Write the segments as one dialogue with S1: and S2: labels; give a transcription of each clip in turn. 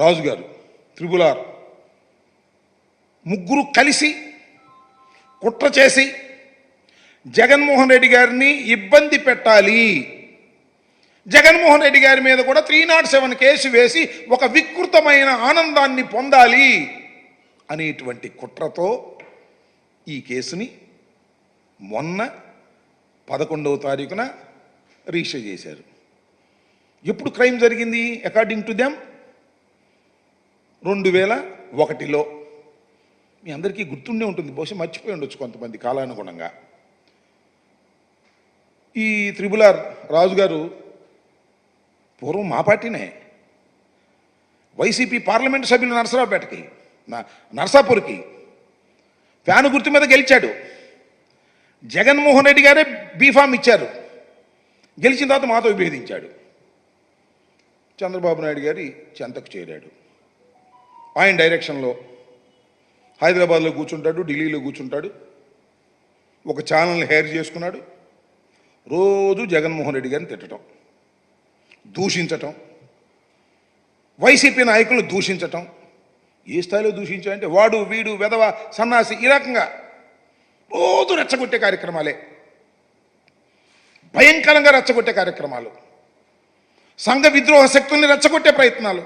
S1: రాజు గారు త్రిబులార్ ముగ్గురు కలిసి కుట్ర చేసి జగన్మోహన్ రెడ్డి గారిని ఇబ్బంది పెట్టాలి. జగన్మోహన్ రెడ్డి గారి మీద కూడా త్రీ నాట్ సెవెన్ కేసు వేసి ఒక వికృతమైన ఆనందాన్ని పొందాలి అనేటువంటి కుట్రతో ఈ కేసుని మొన్న పదకొండవ తారీఖున రిజిస్టర్ చేశారు. ఎప్పుడు క్రైమ్ జరిగింది అకార్డింగ్ టు దెమ్ రెండు వేల ఒకటిలో. మీ అందరికీ గుర్తుండే ఉంటుంది బహుశా మర్చిపోయి ఉండొచ్చు కొంతమంది కాలానుగుణంగా. ఈ త్రిబులార్ రాజు గారు పూర్వం మా పార్టీనే. వైసీపీ పార్లమెంట్ సభ్యులు నరసరావుపేటకి నా- నరసాపూర్కి ఫ్యాను గుర్తు మీద గెలిచాడు. జగన్మోహన్ రెడ్డి గారే బీఫామ్ ఇచ్చారు. గెలిచిన తర్వాత మాతో విభేదించాడు. చంద్రబాబు నాయుడు గారి చెంతకు చేరాడు. ఆయన డైరెక్షన్లో హైదరాబాద్లో కూర్చుంటాడు ఢిల్లీలో కూర్చుంటాడు ఒక ఛానల్ని హెయిర్ చేసుకున్నాడు. రోజు జగన్మోహన్ రెడ్డి గారిని తిట్టడం దూషించటం వైసీపీ నాయకులు దూషించటం. ఏ స్థాయిలో దూషించాడంటే వాడు వీడు వెధవ సన్నాసి ఈ రకంగా రోజు రెచ్చగొట్టే కార్యక్రమాలే. భయంకరంగా రెచ్చగొట్టే కార్యక్రమాలు. సంఘ విద్రోహ శక్తుల్ని రెచ్చగొట్టే ప్రయత్నాలు.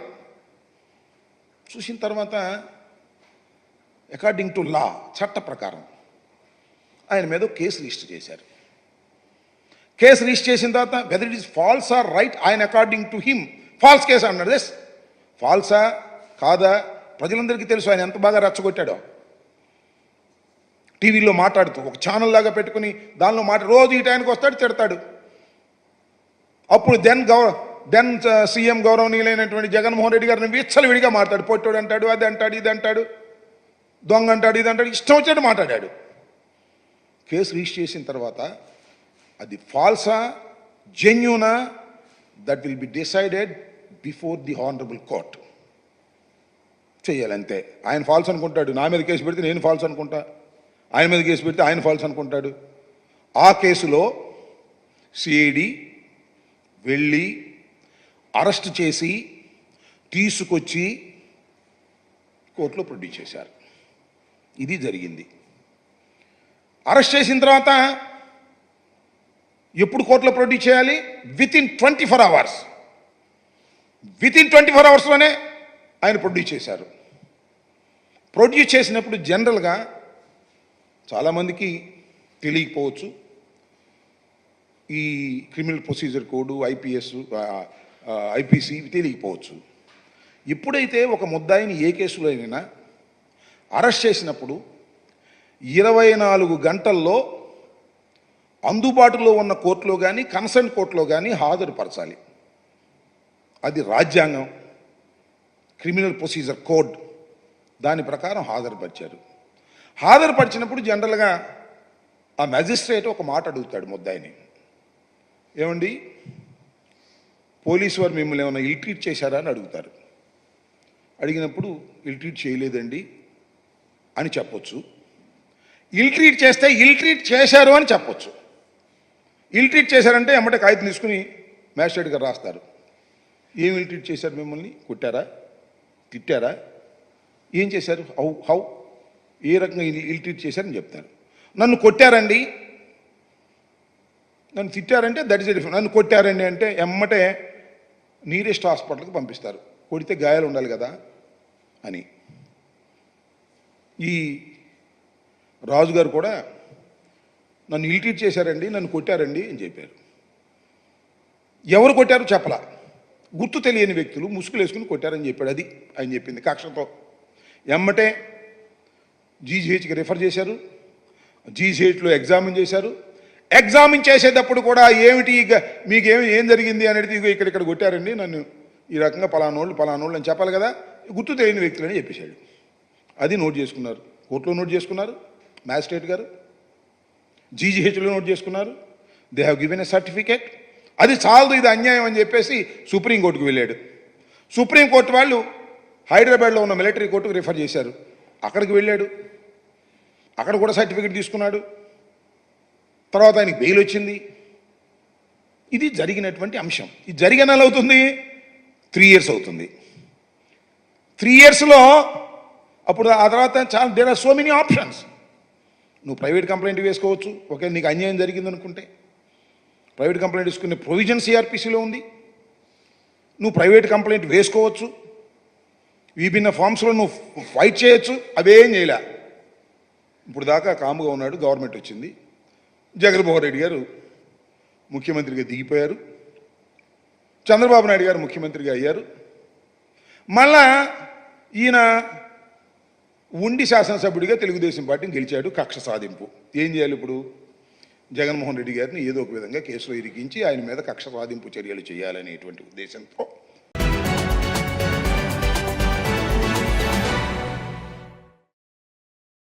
S1: చూసిన తర్వాత అకార్డింగ్ టు లా చట్ట ప్రకారం ఆయన మీద కేసు రిజిస్టర్ చేశారు. కేసు రిజిస్టర్ చేసిన తర్వాత whether it is false or right ఆయన according to him false case అన్నాడు. ఎస్ ఫాల్సా కాదా? ప్రజలందరికీ తెలుసు ఆయన ఎంత బాగా రెచ్చగొట్టాడో. టీవీలో మాట్లాడుతూ ఒక ఛానల్ లాగా పెట్టుకుని దానిలో మాట రోజు ఈ టైంకి వస్తాడు తిడతాడు. అప్పుడు దెన్ గవర్ దెన్ సీఎం గౌరవనీయులైనటువంటి జగన్మోహన్ రెడ్డి గారిని విచ్చలు విడిగా మాట్లాడు. పొట్టోడు అంటాడు అది అంటాడు ఇది అంటాడు దొంగ అంటాడు ఇది అంటాడు ఇష్టం వచ్చేట్టు మాట్లాడాడు. కేసు రిజిస్టర్ చేసిన తర్వాత అది ఫాల్సా జెన్యునా that will be decided before the honourable court చేయాలంతే. ఆయన ఫాల్స్ అనుకుంటాడు. నా మీద కేసు పెడితే నేను ఫాల్స్ అనుకుంటా. ఆయన మీద కేసు పెడితే ఆయన ఫాల్స్ అనుకుంటాడు. ఆ కేసులో సిఐడి వెళ్ళి అరెస్ట్ చేసి తీసుకొచ్చి కోర్టులో ప్రొడ్యూస్ చేశారు. ఇది జరిగింది. అరెస్ట్ చేసిన తర్వాత ఎప్పుడు కోర్టులో ప్రొడ్యూస్ చేయాలి? With in twenty four hours with in twenty four అవర్స్లోనే ఆయన ప్రొడ్యూస్ చేశారు. ప్రొడ్యూస్ చేసినప్పుడు జనరల్గా చాలామందికి తెలియకపోవచ్చు. ఈ criminal procedure code IPS IPC ఇవి ఎప్పుడైతే ఒక ముద్దాయిని ఏ కేసులో అయినా అరెస్ట్ చేసినప్పుడు ఇరవై నాలుగు గంటల్లో అందుబాటులో ఉన్న కోర్టులో కానీ కన్సర్న్ కోర్టులో కానీ హాజరుపరచాలి. అది రాజ్యాంగం క్రిమినల్ ప్రొసీజర్ కోడ్ దాని ప్రకారం హాజరుపరిచారు. హాజరుపరిచినప్పుడు జనరల్గా ఆ మ్యాజిస్ట్రేట్ ఒక మాట అడుగుతాడు ముద్దాయిని. ఏమండి? పోలీసు వారు మిమ్మల్ని ఏమైనా ఇల్ట్రీట్ చేశారా అని అడుగుతారు. అడిగినప్పుడు ఇల్ట్రీట్ చేయలేదండి అని చెప్పొచ్చు. ఇల్ట్రీట్ చేస్తే ఇల్ట్రీట్ చేశారు అని చెప్పొచ్చు. ఇల్ట్రీట్ చేశారంటే ఎమ్మటే కాగితం తీసుకుని మ్యాజిస్ట్రేట్ గారు రాస్తారు. ఏం ఇల్ట్రీట్ చేశారు మిమ్మల్ని? కొట్టారా? తిట్టారా? ఏం చేశారు? How how? ఏ రకంగా ఇల్ట్రీట్ చేశారని చెప్తారు. నన్ను కొట్టారండి. నన్ను తిట్టారంటే దట్ ఇస్ డిఫరెంట్. నన్ను కొట్టారండి అంటే ఎమ్మటే నీరెస్ట్ హాస్పిటల్కి పంపిస్తారు. కొడితే గాయాలు ఉండాలి కదా అని. ఈ రాజుగారు కూడా నన్ను ఇల్టీట్ చేశారండి నన్ను కొట్టారండి అని చెప్పారు. ఎవరు కొట్టారు చెప్పలా. గుర్తు తెలియని వ్యక్తులు ముసుగులు వేసుకుని కొట్టారని చెప్పాడు. అది ఆయన చెప్పింది కక్షతో. ఎమ్మటే జీజీహెచ్కి రిఫర్ చేశారు. జీజీహెచ్లో ఎగ్జామిన్ చేశారు. ఎగ్జామిన్ చేసేటప్పుడు కూడా ఏమిటి ఇక ఏం జరిగింది అనేది ఇక్కడ ఇక్కడ కొట్టారండి నన్ను. ఈ రకంగా పలానోళ్ళు పలానోళ్ళు అని చెప్పాలి కదా. గుర్తు తెలియని వ్యక్తులని చెప్పేశాడు. అది నోట్ చేసుకున్నారు. కోర్టులో నోట్ చేసుకున్నారు. మ్యాజిస్ట్రేట్ గారు. జీజీహెచ్లో నోట్ చేసుకున్నారు. They have given a certificate అది చాలదు ఇది అన్యాయం అని చెప్పేసి సుప్రీంకోర్టుకు వెళ్ళాడు. సుప్రీంకోర్టు వాళ్ళు హైదరాబాద్లో ఉన్న మిలిటరీ కోర్టుకు రిఫర్ చేశారు. అక్కడికి వెళ్ళాడు. అక్కడ కూడా సర్టిఫికేట్ తీసుకున్నాడు. తర్వాత ఆయనకి బెయిల్ వచ్చింది. ఇది జరిగినటువంటి అంశం. ఇది జరిగిన అవుతుంది? త్రీ ఇయర్స్ అవుతుంది. త్రీ ఇయర్స్లో అప్పుడు ఆ తర్వాత చాలా there are so many options నువ్వు ప్రైవేట్ కంప్లైంట్ వేసుకోవచ్చు. ఒకవేళ నీకు అన్యాయం జరిగిందనుకుంటే. ప్రైవేట్ కంప్లైంట్ వేసుకునే ప్రొవిజన్ సిఆర్పిసిలో ఉంది. నువ్వు ప్రైవేట్ కంప్లైంట్ వేసుకోవచ్చు. విభిన్న ఫామ్స్లో నువ్వు ఫైట్ చేయొచ్చు. అవేం చేయలే. ఇప్పుడు దాకా కాముగా ఉన్నాడు గవర్నమెంట్ వచ్చింది. జగన్మోహన్ రెడ్డి గారు ముఖ్యమంత్రిగా దిగిపోయారు. చంద్రబాబు నాయుడు గారు ముఖ్యమంత్రిగా అయ్యారు. మళ్ళా ఈయన ఉండి శాసనసభ్యుడిగా తెలుగుదేశం పార్టీని గెలిచాడు కక్ష సాధింపు. ఏం చేయాలి ఇప్పుడు? జగన్మోహన్ రెడ్డి గారిని ఏదో ఒక విధంగా కేసులో ఇరికించి ఆయన మీద కక్ష సాధింపు చర్యలు చేయాలనేటువంటి ఉద్దేశంతో